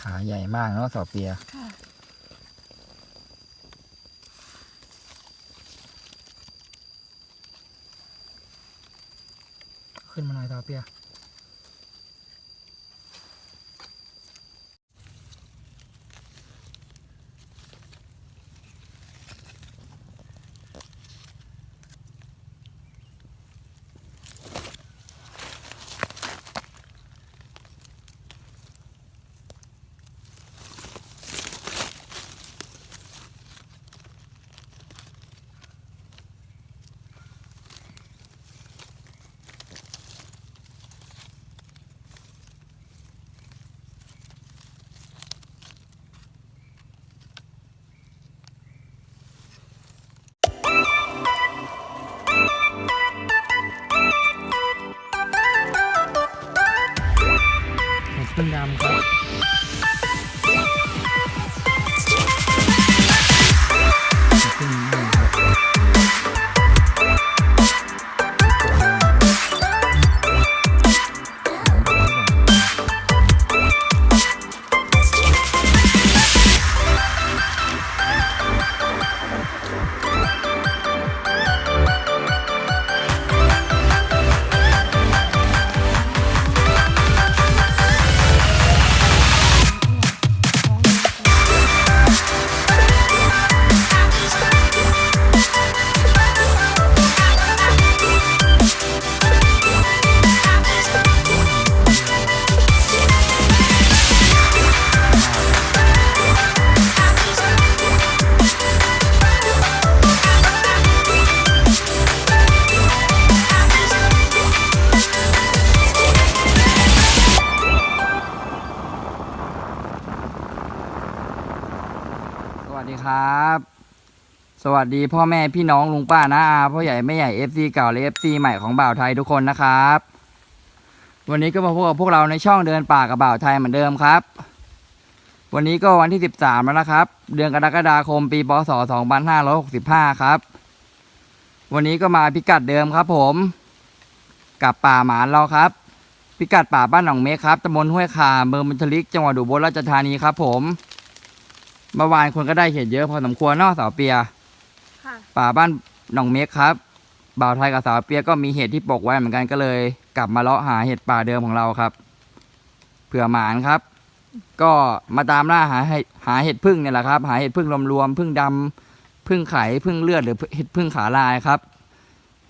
ขาใหญ่มากเนาะสอเปียค่ะขึ้นมาหน่อยสอเปีย สวัสดีพ่อแม่พี่น้องลุงป้าน้าอาพ่อใหญ่แม่ใหญ่เอฟซีเก่าและเอฟซีใหม่ของบ่าวไทยทุกคนนะครับ วันนี้ก็มาพบกับพวกเราในช่องเดินป่ากับบ่าวไทยเหมือนเดิมครับ วันนี้ก็วันที่ 13 แล้วนะครับ เดือนกรกฎาคมปีพศ2565 ครับ วันนี้ก็มาพิกัดเดิมครับผม กับป่าหมานเราครับ พิกัดป่าบ้านหนองเมฆครับตำบลห้วยขาเมืองมุทลิกจังหวัดอุบลราชธานีครับผมเมื่อวานคนก็ได้เห็ดเยอะพอสมควรนอกเสาเปีย ป่าบ้านหนองเมฆครับบ่าวไทยกับสาวเปียก็มีเห็ดที่ปกไว้เหมือนกันก็เลย กลับมาเลาะหาเห็ดป่าเดิมของเราครับ เผื่อหมานครับ ก็มาตามล่าหาเห็ดหาเห็ดพึ่งเนี่ยแหละครับ หาเห็ดพึ่งรวมๆพึ่งดำพึ่งไข่พึ่งเลือดหรือเห็ดพึ่งขาลายครับ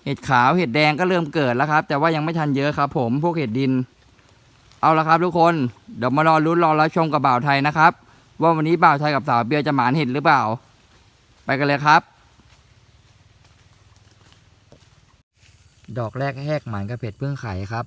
เห็ดขาวเห็ดแดงก็เริ่มเกิดแล้วครับ แต่ว่ายังไม่ทันเยอะครับ ผมพวกเห็ดดิน เอาละครับ ทุกคนเดี๋ยวมารอลุ้นรอรับชมกับบ่าวไทยนะครับ ว่าวันนี้บ่าวไทยกับสาวเปียจะหมานเห็ดหรือเปล่า ไปกันเลยครับ ดอกแรกแหกหมันกระเพ็ดเพิ่งไข่ครับ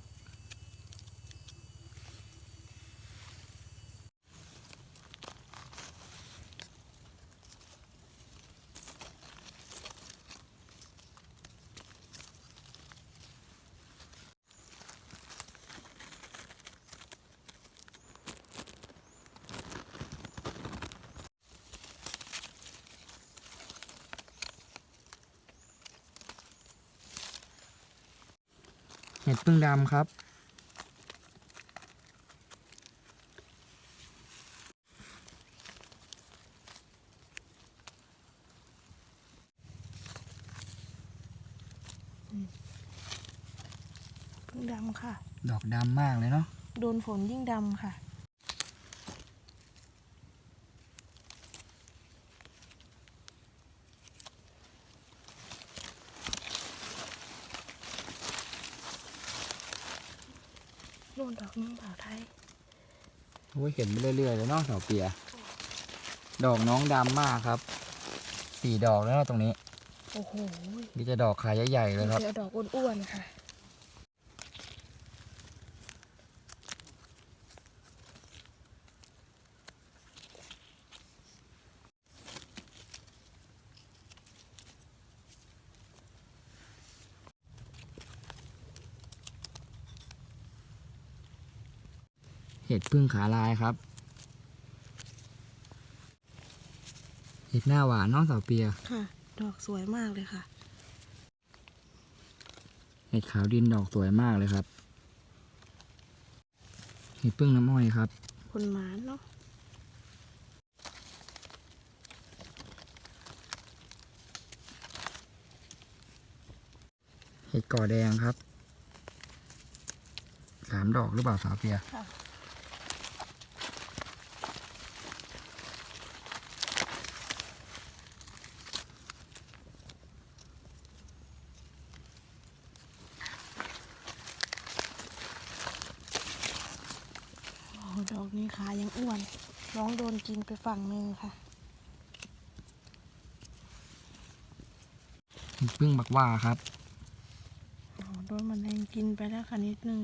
เห็ดพึ่งดำครับ พึ่งดำค่ะ ดอกดำมากเลยเนาะ โดนฝนยิ่งดำค่ะ ดนดอกนึงเปล่าไทยโอ้ยเห็นไปเรื่อยๆเลยเนาะสาวเปีย ดอกน้องดำมากครับ สี่ดอกแล้วเนาะตรงนี้ โอ้โห มีแต่ดอกขายใหญ่ๆเลยครับ เจอดอกอ้วนๆค่ะ ห็ดพึ่งขาลายครับ เห็ดหน้าหวานน้องสาวเปีย ค่ะ ดอกสวยมากเลยค่ะ เห็ดขาวดินดอกสวยมากเลยครับ เห็ดพึ่งน้ำอ้อยครับ คนหมาเนาะ เห็ดก่อแดงครับ สามดอกหรือเปล่าสาวเปียค่ะ ดอกนี้ขายังอ้วน น้องโดนกินไปฝั่งหนึ่งค่ะเห็ดพึ่งบักว่าครับอ๋อโดนมันแรงกินไปแล้วค่ะนิดนึง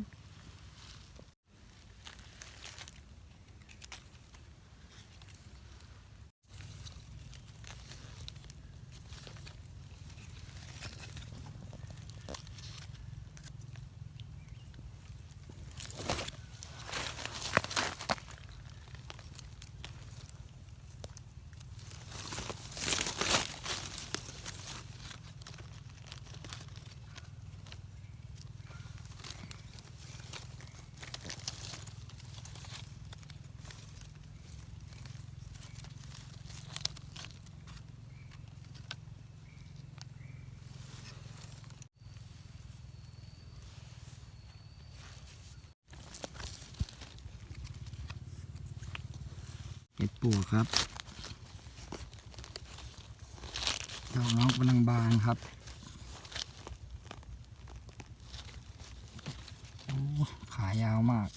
เห็ดปวกครับดอกน้องกำลังบานครับโอ้ขายาวมาก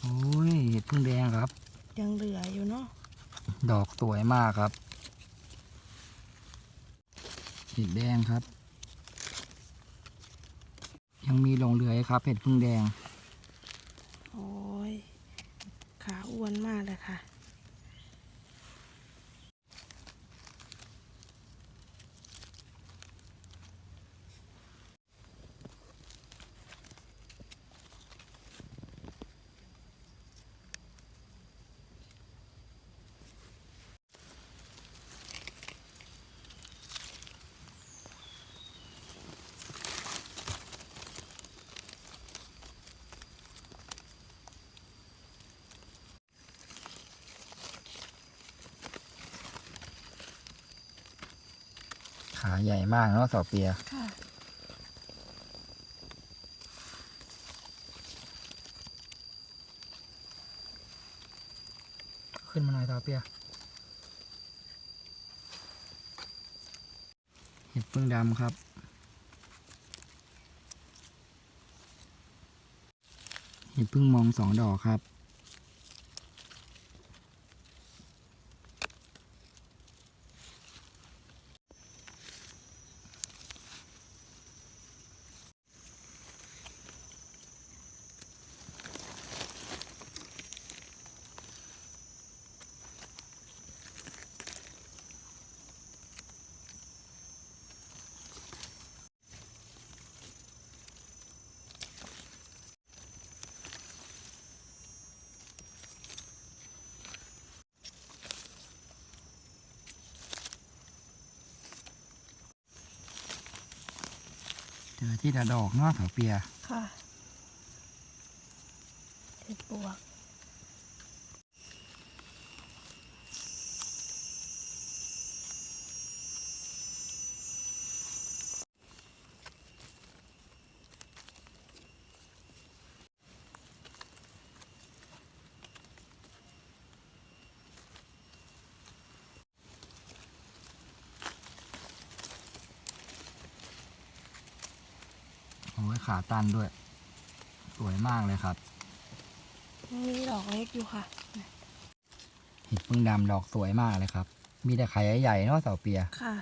โอ้ยเห็ดพึ่งแดงครับ ยังเหลืออยู่เนาะดอกสวยมากครับ เห็ดแดงครับ ยังมีหลงเหลืออีกครับเห็ดพึ่งแดง โอ้ยขาอ้วนมากเลยค่ะ ขาใหญ่มากเนาะสอเปียค่ะขึ้นมาหน่อยสอเปียเห็ดพึ่งดำครับ เห็ดพึ่งมองสองดอกครับ เจอที่ละดอกเนาะสอเปียค่ะเห็ดปวก อ้ยขาตันด้วย สวยมากเลยครับยังมีดอกเล็กอยู่ค่ะ เห็ดพึ่งดำดอกสวยมากเลยครับ มีแต่ไข่ใหญ่ๆเนาะเสาเปีย ค่ะ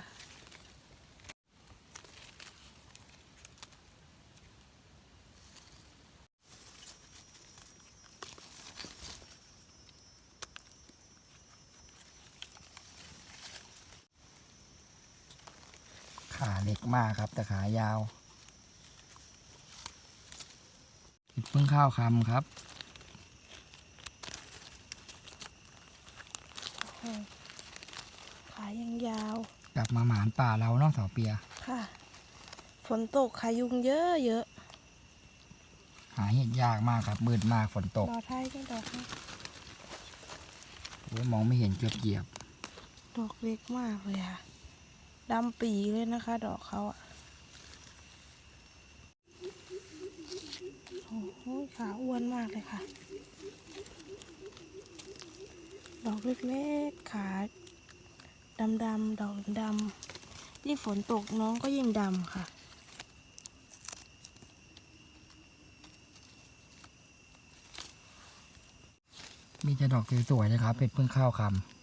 ขาเล็กมากครับ แต่ขายาว เห็ดพึ่งข้าวคำครับโอ้ขายังยาว กลับมาหมานป่าเราเนาะเสาเปีย ค่ะ ฝนตกขายุงเยอะเยอะ หาเห็ดยากมากครับ มืดมากฝนตกดอกไทยก็ดอกนี้โอ้ยมองไม่เห็นเกือบเหยียบ ดอกเล็กมากเลยค่ะดำปีเลยนะคะ ดอกเขาอะโอ้ขาอ้วนมากเลยค่ะ ดอกเล็กๆ ขาดำๆ ดอกดำยิ่งฝนตกน้องก็ยิ่งดำค่ะมีแต่ดอกสวยๆนะครับเห็ดพึ่งข้าวคำ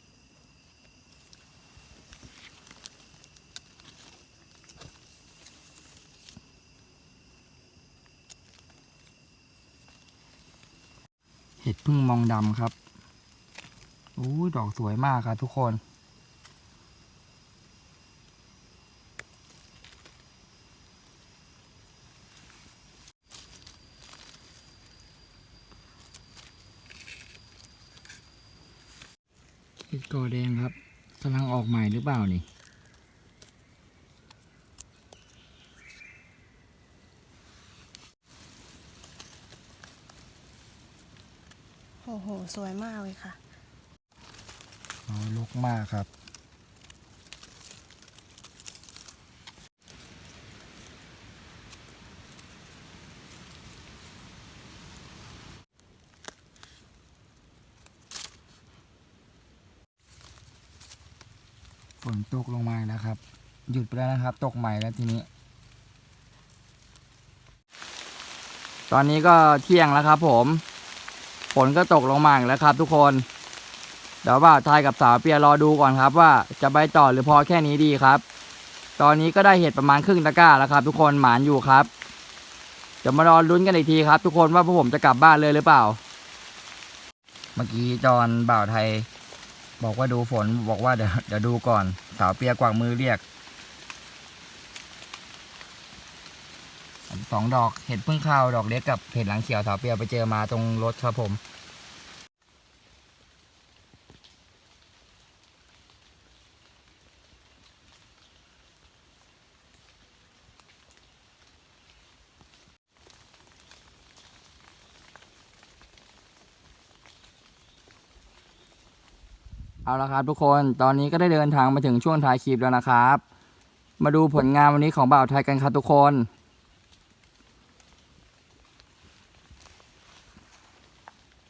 ดพึ่งมองดำครับอู้ยดอกสวยมากครับทุกคนเห็ดกอแดงครับกำลังออกใหม่หรือเปล่านี่ โอ้โห สวยมากเลยค่ะอ๋อลกมากครับ ฝนตกลงมาแล้วครับ หยุดไปแล้วนะครับ ตกใหม่แล้วทีนี้ ตอนนี้ก็เที่ยงแล้วครับผม ฝนก็ตกลงมาอีกแล้วครับ ทุกคน เดี๋ยวบ่าวไทยกับสาวเปียรอดูก่อนครับ ว่าจะไปต่อหรือพอแค่นี้ดีครับ ตอนนี้ก็ได้เห็ดประมาณครึ่งตะกร้าแล้วครับ ทุกคนหมานอยู่ครับเดี๋ยวมารอลุ้นกันอีกทีครับ ทุกคนว่าพวกผมจะกลับบ้านเลยหรือเปล่า เมื่อกี้จอนบ่าวไทย บอกว่าดูฝนบอกว่าเดี๋ยวเดี๋ยวดูก่อน สาวเปียกวักมือเรียก สองดอกเห็ดพึ่งข้าวดอกเล็กกับเห็ดหลังเขียวสาวเปียวไปเจอมาตรงรถครับผมเอาละครับทุกคน ตอนนี้ก็ได้เดินทางมาถึงช่วงท้ายคลิปแล้วนะครับ มาดูผลงานวันนี้ของบ่าวไทยกันครับทุกคน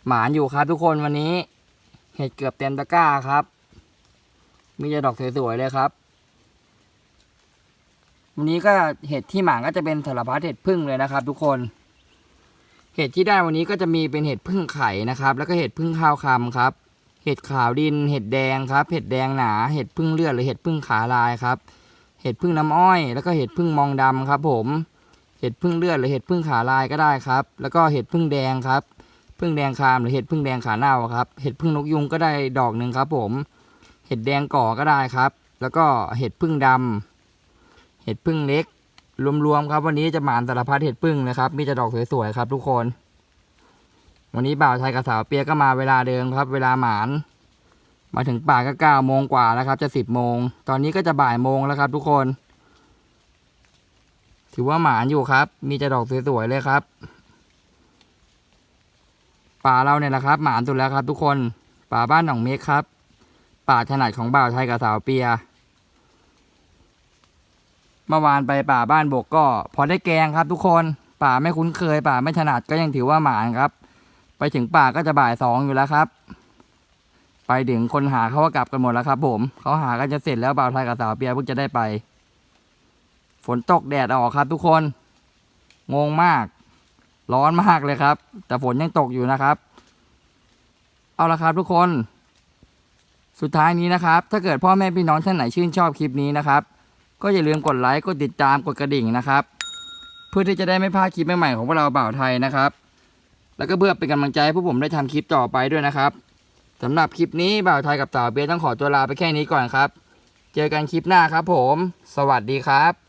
หมานอยู่ครับทุกคนวันนี้ เห็ดเกือบเต็มตะกร้าครับ มีแต่ดอกสวยๆเลยครับ วันนี้ก็เห็ดที่หมานก็จะเป็นสารพัดเห็ดพึ่งเลยนะครับ ทุกคน เห็ดที่ได้วันนี้ก็จะมีเป็นเห็ดพึ่งไข่นะครับ แล้วก็เห็ดพึ่งข้าวคำครับ เห็ดขาวดิน เห็ดแดงครับ เห็ดแดงหนา เห็ดพึ่งเลือดหรือเห็ดพึ่งขาลายครับ เห็ดพึ่งน้ำอ้อย แล้วก็เห็ดพึ่งมองดำครับ ผม เห็ดพึ่งเลือดหรือเห็ดพึ่งขาลายก็ได้ครับ แล้วก็เห็ดพึ่งแดงครับ พึ่งแดงคามหรือเห็ดพึ่งแดงขาเน่าครับ เห็ดพึ่งนกยุงก็ได้ดอกหนึ่งครับ ผม เห็ดแดงก่อก็ได้ครับ แล้วก็เห็ดพึ่งดำเห็ดพึ่งเล็ก รวมๆครับ วันนี้จะหมานสารพัดเห็ดพึ่งนะครับ มีแต่ดอกสวยๆครับ ทุกคน วันนี้บ่าวไทยกับสาวเปียก็มาเวลาเดิมครับ เวลาหมาน มาถึงป่าก็เก้าโมงกว่าแล้วครับ จะสิบโมง ตอนนี้ก็จะบ่ายโมงแล้วครับ ทุกคน ถือว่าหมานอยู่ครับ มีแต่ดอกสวยๆเลยครับ ป่าเราเนี่ยนะครับ หมานสุดแล้วครับ ทุกคนป่าบ้านหนองเมฆครับ ป่าถนัดของบ่าวไทยกับสาวเปียเมื่อวานไปป่าบ้านบกก็ พอได้แกงครับ ทุกคนป่าไม่คุ้นเคย ป่าไม่ถนัดก็ยังถือว่าหมานครับ ไปถึงป่าก็จะบ่ายสองอยู่แล้วครับ ไปถึงคนหาเขาก็กลับกันหมดแล้วครับ ผมเขาหากันจะเสร็จแล้วบ่าวไทยกับสาวเปียเพิ่งจะได้ไป ฝนตกแดดออกครับ ทุกคน งงมาก ร้อนมากเลยครับ แต่ฝนยังตกอยู่นะครับ เอาละครับทุกคน สุดท้ายนี้นะครับ ถ้าเกิดพ่อแม่พี่น้องท่านไหนชื่นชอบคลิปนี้นะครับ ก็อย่าลืมกดไลค์กดติดตามกดกระดิ่งนะครับ เพื่อที่จะได้ไม่พลาดคลิปใหม่ๆของพวกเราบ่าวไทยนะครับ แล้วก็เพื่อเป็นกำลังใจให้พวกผมได้ทำคลิปต่อไปด้วยนะครับสำหรับคลิปนี้บ่าวไทยกับสาวเบียต้องขอตัวลาไปแค่นี้ก่อนครับ เจอกันคลิปหน้าครับผม สวัสดีครับ